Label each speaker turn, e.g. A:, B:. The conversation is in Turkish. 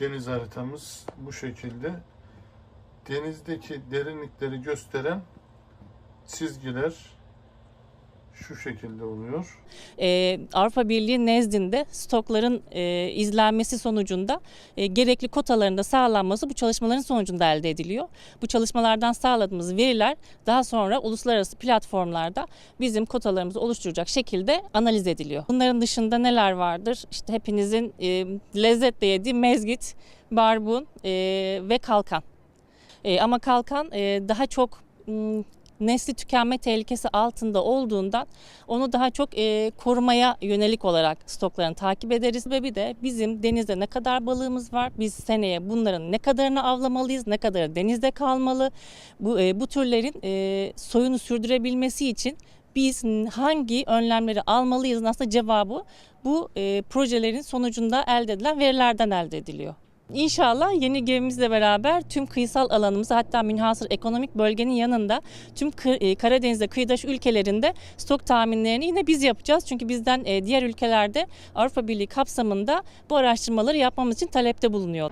A: deniz haritamız bu şekilde. Denizdeki derinlikleri gösteren çizgiler şu şekilde oluyor.
B: Ee, Avrupa Birliği nezdinde stokların e, izlenmesi sonucunda e, gerekli kotaların da sağlanması bu çalışmaların sonucunda elde ediliyor. Bu çalışmalardan sağladığımız veriler daha sonra uluslararası platformlarda bizim kotalarımızı oluşturacak şekilde analiz ediliyor. Bunların dışında neler vardır? İşte hepinizin e, lezzetle yediği mezgit, barbun e, ve kalkan. E, ama kalkan e, daha çok nesli tükenme tehlikesi altında olduğundan onu daha çok e, korumaya yönelik olarak stoklarını takip ederiz. Sebebi de bizim denizde ne kadar balığımız var, biz seneye bunların ne kadarını avlamalıyız, ne kadarı denizde kalmalı. Bu, e, bu türlerin e, soyunu sürdürebilmesi için biz hangi önlemleri almalıyız aslında cevabı bu e, projelerin sonucunda elde edilen verilerden elde ediliyor. İnşallah yeni gemimizle beraber tüm kıyısal alanımızı hatta münhasır ekonomik bölgenin yanında tüm e, Karadeniz'de kıyıdaş ülkelerinde stok tahminlerini yine biz yapacağız. Çünkü bizden e, diğer ülkelerde Avrupa Birliği kapsamında bu araştırmaları yapmamız için talepte bulunuyor.